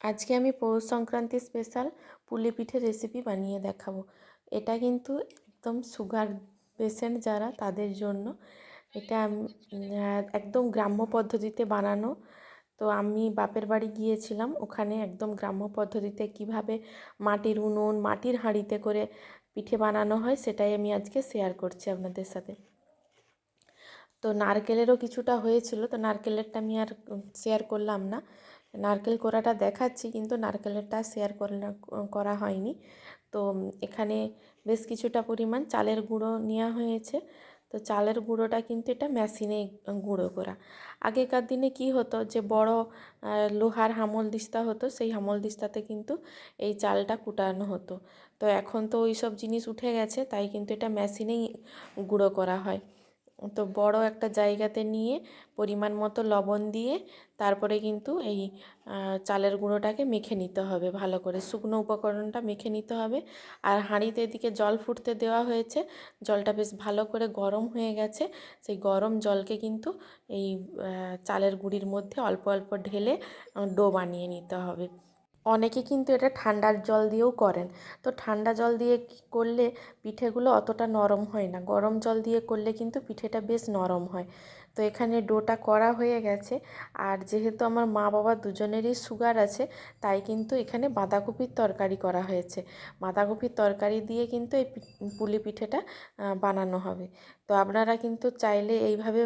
আজকে আমি পৌষ সংক্রান্তি স্পেশাল পুলি পিঠে রেসিপি বানিয়ে দেখাবো। এটা কিন্তু একদম সুগার পেশেন্ট যারা তাদের জন্য। এটা একদম গ্রাম্য পদ্ধতিতে বানানো। তো আমি বাপের বাড়ি গিয়েছিলাম, ওখানে একদম গ্রাম্য পদ্ধতিতে কীভাবে মাটির উনুন, মাটির হাঁড়িতে করে পিঠে বানানো হয়, সেটাই আমি আজকে শেয়ার করছি আপনাদের সাথে। তো নারকেলেরও কিছুটা হয়েছিল, তো নারকেলেরটা আমি আর শেয়ার করলাম না। নারকেল কোড়াটা দেখাচ্ছি, কিন্তু নারকেলেরটা শেয়ার করা হয়নি। তো এখানে বেশ কিছুটা পরিমাণ চালের গুঁড়ো নেওয়া হয়েছে। তো চালের গুঁড়োটা কিন্তু এটা মেশিনে গুঁড়ো করা। আগেকার দিনে কি হতো যে, বড় লোহার হামল দিস্তা হতো, সেই হামল দিস্তাতে কিন্তু এই চালটা কুটানো হতো। তো এখন তো ওই সব জিনিস উঠে গেছে, তাই কিন্তু এটা মেশিনেই গুঁড়ো করা হয়। তো বড় একটা জায়গাতে নিয়ে পরিমাণ মতো লবণ দিয়ে তারপরে কিন্তু এই চালের গুঁড়োটাকে মেখে নিতে হবে ভালো করে। শুকনো উপকরণটা মেখে নিতে হবে। আর হাঁড়িতে এদিকে জল ফুটতে দেওয়া হয়েছে। জলটা বেশ ভালো করে গরম হয়ে গেছে। সেই গরম জলকে কিন্তু এই চালের গুঁড়ির মধ্যে অল্প অল্প ঢেলে ডো বানিয়ে নিতে হবে। অনেকে কিন্তু এটা ঠান্ডার জল দিয়েও করেন। তো ঠান্ডা জল দিয়ে করলে পিঠেগুলো অতটা নরম হয় না? গরম জল দিয়ে করলে কিন্তু পিঠেটা বেশ নরম হয়। তো এখানে ডোটা করা হয়ে গেছে। আর যেহেতু আমার মা বাবা দুজনেরই সুগার আছে, তাই কিন্তু এখানে বাঁধাকপির তরকারি করা হয়েছে। বাঁধাকপির তরকারি দিয়ে কিন্তু এই পুলি পিঠেটা বানানো হবে। তো আপনারা কিন্তু চাইলে এইভাবে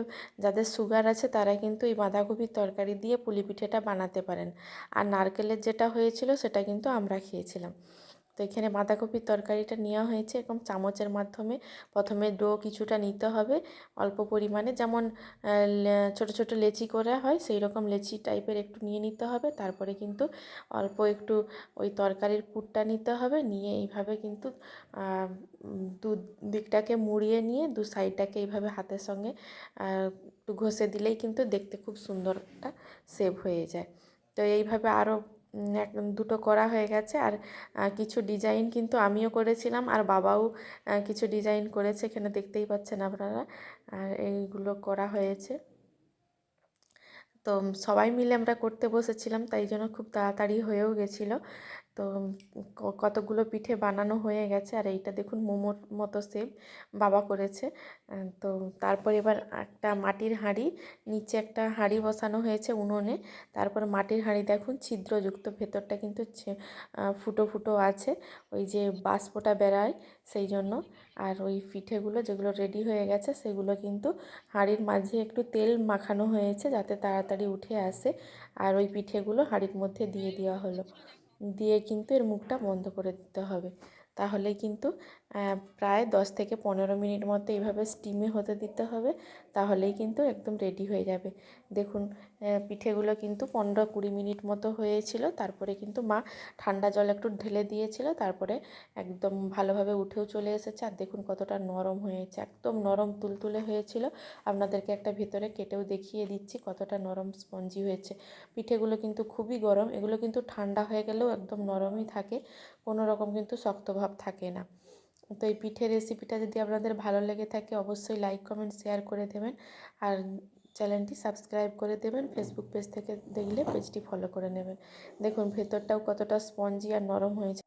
যাদের সুগার আছে, তারা কিন্তু এই বাঁধাকপির তরকারি দিয়ে পুলি পিঠেটা বানাতে পারেন। আর নারকেলের যেটা হয়েছিল, সেটা কিন্তু আমরা খেয়েছিলাম। তো এখানে বাঁধাকপির তরকারিটা নেওয়া হয়েছে এরকম চামচের মাধ্যমে প্রথমে ডো কিছুটা নিতে হবে। অল্প পরিমাণে যেমন ছোট ছোট লেচি করা হয় সেই রকম লেচি টাইপের একটু নিয়ে নিতে হবে। তারপরে কিন্তু অল্প একটু ওই তরকারির পুরটা নিতে হবে। নিয়ে এইভাবে কিন্তু দু দিকটাকে মুড়িয়ে নিয়ে দু সাইডটাকে এইভাবে হাতের সঙ্গে একটু ঘষে দিলেই কিন্তু দেখতে খুব সুন্দর একটা সেভ হয়ে যায়। তো এইভাবে আরও দুটো করা হয়ে গেছে। আর কিছু ডিজাইন কিন্তু আমিও করেছিলাম। আর বাবাও কিছু ডিজাইন করেছে। এখানে দেখতেই পাচ্ছেন আপনারা। আর এইগুলো করা হয়েছে। তো সবাই মিলে আমরা করতে বসেছিলাম। তাই জন্য খুব তাড়াতাড়ি হয়েও গেছিল। তো কতগুলো পিঠে বানানো হয়ে গেছে, আর এইটা দেখুন মোমোর মতো সেপ বাবা করেছে। তো তারপর এবার একটা মাটির হাঁড়ি, নিচে একটা হাঁড়ি বসানো হয়েছে উনুনে, তারপর মাটির হাঁড়ি দেখুন ছিদ্রযুক্ত, ভেতরটা কিন্তু ফুটো ফুটো আছে, ওই যে বাষ্পটা বেরায় সেই জন্য, আর ওই পিঠেগুলো যেগুলো রেডি হয়ে গেছে সেগুলো কিন্তু হাঁড়ির মাঝে একটু তেল মাখানো হয়েছে যাতে তাড়াতাড়ি উঠে আসে, আর ওই পিঠেগুলো হাঁড়ির মধ্যে দিয়ে দেওয়া হলো। দিয়ে কিন্তু এর মুখটা বন্ধ করে দিতে হবে। তাহলে কিন্তু প্রায় দশ থেকে পনেরো মিনিট মতো এইভাবে স্টিমে হতে দিতে হবে, তাহলেই কিন্তু একদম রেডি হয়ে যাবে। দেখুন পিঠেগুলো কিন্তু পনেরো কুড়ি মিনিট মতো হয়েছিল, তারপরে কিন্তু মা ঠান্ডা জল একটু ঢেলে দিয়েছিল, তারপরে একদম ভালোভাবে উঠেও চলে এসেছে। আর দেখুন কতটা নরম হয়েছে, একদম নরম তুলতুলে হয়েছিল। আপনাদেরকে একটা ভেতরে কেটেও দেখিয়ে দিচ্ছি কতটা নরম স্পঞ্জি হয়েছে। পিঠেগুলো কিন্তু খুবই গরম, এগুলো কিন্তু ঠান্ডা হয়ে গেলেও একদম নরমই থাকে, কোনো রকম কিন্তু শক্তভাব থাকে না। তো এই পিঠের রেসিপিটা যদি আপনাদের ভালো লেগে থাকে, অবশ্যই লাইক কমেন্ট শেয়ার করে দেবেন। আর চ্যানেলটি সাবস্ক্রাইব করে দেবেন ফেসবুক পেজ থেকে দেখলে পেজটি ফলো করে নেবেন। দেখুন, ভেতরটাও কতটা স্পঞ্জি আর নরম হয়েছে।